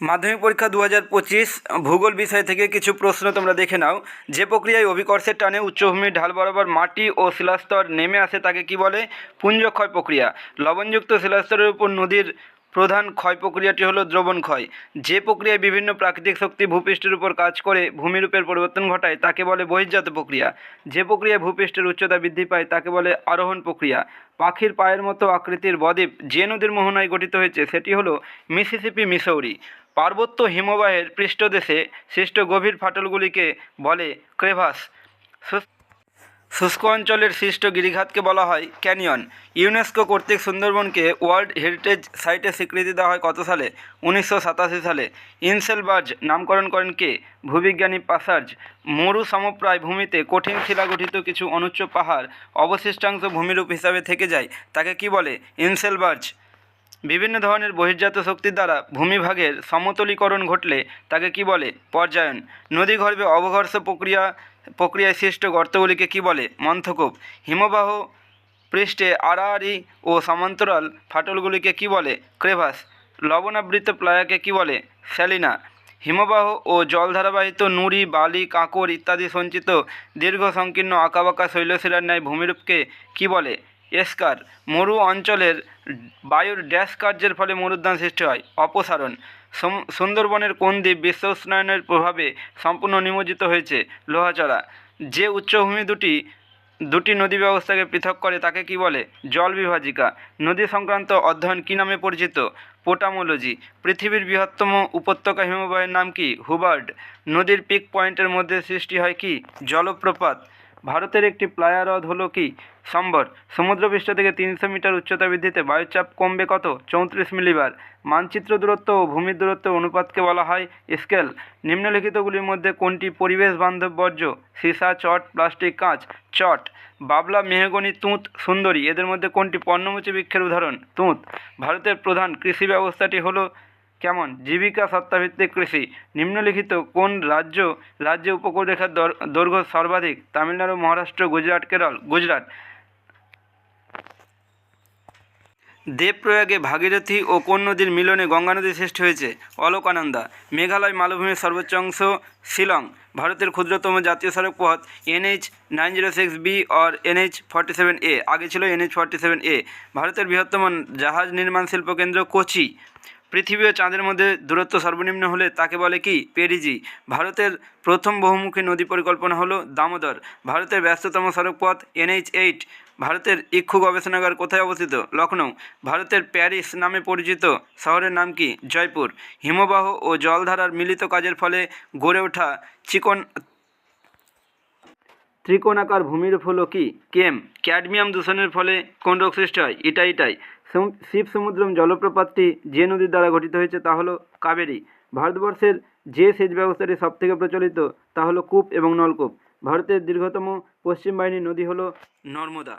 মাধ্যমিক পরীক্ষা দু হাজার পঁচিশ, ভূগোল বিষয় থেকে কিছু প্রশ্ন তোমরা দেখে নাও। যে প্রক্রিয়ায় অভিকর্ষের টানে উচ্চভূমির ঢাল বরাবর মাটি ও শিলাস্তর নেমে আসে তাকে কি বলে? পুঞ্জক্ষয় প্রক্রিয়া। লবণযুক্ত শিলাস্তরের উপর নদীর প্রধান ক্ষয় প্রক্রিয়াটি হলো দ্রবণ ক্ষয়। যে প্রক্রিয়ায় বিভিন্ন প্রাকৃতিক শক্তি ভূপৃষ্ঠের উপর কাজ করে ভূমিরূপের পরিবর্তন ঘটায়, তাকে বলে বহির্জাত প্রক্রিয়া। যে প্রক্রিয়ায় ভূপৃষ্ঠের উচ্চতা বৃদ্ধি পায়, তাকে বলে আরোহণ প্রক্রিয়া। পাখির পায়ের মতো আকৃতির বদ্বীপ যে নদীর মোহনায় গঠিত হয়েছে, সেটি হলো মিসিসিপি, মিসৌরি। পার্বত্য হিমবাহের পৃষ্ঠদেশে সৃষ্ট গভীর ফাটলগুলিকে বলে ক্রেভাস। শুষ্ক- অঞ্চলের সৃষ্ট গিরিঘাতকে বলা হয় ক্যানিয়ন। ইউনেস্কো কর্তৃক সুন্দরবনকে ওয়ার্ল্ড হেরিটেজ সাইটে স্বীকৃতি দেওয়া হয় কত সালে? উনিশশো সাতাশি সালে। ইনসেলবার্জ নামকরণ করেন কে? ভূবিজ্ঞানী পাসার্জ। মরু সমপ্রায় ভূমিতে কঠিন শিলা গঠিত কিছু অনুচ্চ পাহাড় অবশিষ্টাংশ ভূমিরূপ হিসাবে থেকে যায়। তাকে কি বলে? ইনসেলবার্জ। বিভিন্ন ধরনের বহির্জাত শক্তির দ্বারা ভূমিভাগের সমতলীকরণ ঘটলে তাকে কি বলে? পর্যায়ন। নদীগর্ভে অবঘর্ষ প্রক্রিয়া, প্রক্রিয়ায় সৃষ্ট গর্তগুলিকে কি বলে? মন্থকূপ। হিমবাহ পৃষ্ঠে আড়াআড়ি ও সমান্তরাল ফাটলগুলিকে কি বলে? ক্রেভাস। লবণাবৃত প্লায়াকে কি বলে? স্যালিনা। হিমবাহ ও জলধারাবাহিত নুড়ি, বালি, কাঁকর ইত্যাদি সঞ্চিত দীর্ঘ সংকীর্ণ আঁকাবাঁকা শৈলশিলার ন্যায় ভূমিরূপকে কি বলে? এস্কার, মরু অঞ্চলের বায়ুর ড্যাশ কার্যের ফলে মরুদ্যান সৃষ্টি হয়। অপসারণ সুন্দরবনের কোন দ্বীপ বিশ্ব উষ্ণায়নের প্রভাবে সম্পূর্ণ নিমজ্জিত হয়েছে? লোহাচড়া, যে উচ্চভূমি দুটি দুটি নদী ব্যবস্থাকে পৃথক করে তাকে কি বলে? জল বিভাজিকা। নদী সংক্রান্ত অধ্যয়ন কী নামে পরিচিত? পোটামোলজি, পৃথিবীর বৃহত্তম উপত্যকা হিমবাহের নাম কি? হুবার্ড, নদীর পিক পয়েন্টের মধ্যে সৃষ্টি হয় কি? জলপ্রপাত ভারতের একটি প্লায়া হ্রদ হলো কি? সম্বর। সমুদ্রপৃষ্ঠ থেকে তিনশো মিটার উচ্চতা বৃদ্ধিতে বায়ুচাপ কমবে কত? চৌত্রিশ মিলিবার। মানচিত্র দূরত্ব ও ভূমির দূরত্ব অনুপাতকে বলা হয় স্কেল। নিম্নলিখিতগুলির মধ্যে কোনটি পরিবেশ বান্ধব বর্জ্য? সীসা, চট, প্লাস্টিক কাঁচ, চট। বাবলা, মেহগনি, তুঁত, সুন্দরী। এদের মধ্যে কোনটি পর্ণমোচী বৃক্ষের উদাহরণ? তুঁত। ভারতের প্রধান কৃষি ব্যবস্থাটি হলো কেমন? জীবিকা সত্তাভিত্তিক কৃষি। নিম্নলিখিত কোন রাজ্য রাজ্যে উপকূলরেখার দর- দৈর্ঘ্য সর্বাধিক? তামিলনাড়ু, মহারাষ্ট্র, গুজরাট, কেরল, গুজরাট। দেবপ্রয়াগে ভাগীরথী ও কোন নদীর মিলনে গঙ্গা নদী সৃষ্টি হয়েছে? অলকানন্দা। মেঘালয় মালভূমির সর্বোচ্চ অংশ শিলং। ভারতের ক্ষুদ্রতম জাতীয় সড়ক পথ NH nine zero six B or NH forty seven A. আগে ছিল এনএইচ ফর্টি সেভেন এ। ভারতের বৃহত্তম জাহাজ নির্মাণ শিল্প কেন্দ্র কোচি। পৃথিবী ও চাঁদের মধ্যে দূরত্ব সর্বনিম্ন হলে তাকে বলে কি? পেরিজি। ভারতের প্রথম বহুমুখী নদী পরিকল্পনা হলো দামোদর। ভারতের ব্যস্ততম সড়কপথ এনএইচ এইট। ভারতের ইক্ষু গবেষণাগার কোথায় অবস্থিত? লখনৌ ভারতের প্যারিস নামে পরিচিত শহরের নাম কি? জয়পুর। হিমবাহ ও জলধারার মিলিত কাজের ফলে গড়ে ওঠা চিকন ত্রিকোণাকার ভূমির হলো কি? কেম? ক্যাডমিয়াম দূষণের ফলে কোন রোগ সৃষ্টি হয়? এটাই এটাই। শিব সমুদ্রম জলপ্রপাতটি যে নদীর দ্বারা গঠিত হয়েছে তা হলো কাবেরী। ভারতবর্ষের যে সেচ ব্যবস্থাটি সবথেকে প্রচলিত তা হলো কূপ এবং নলকূপ। ভারতের দীর্ঘতম পশ্চিম বাহিনী নদী হলো নর্মদা।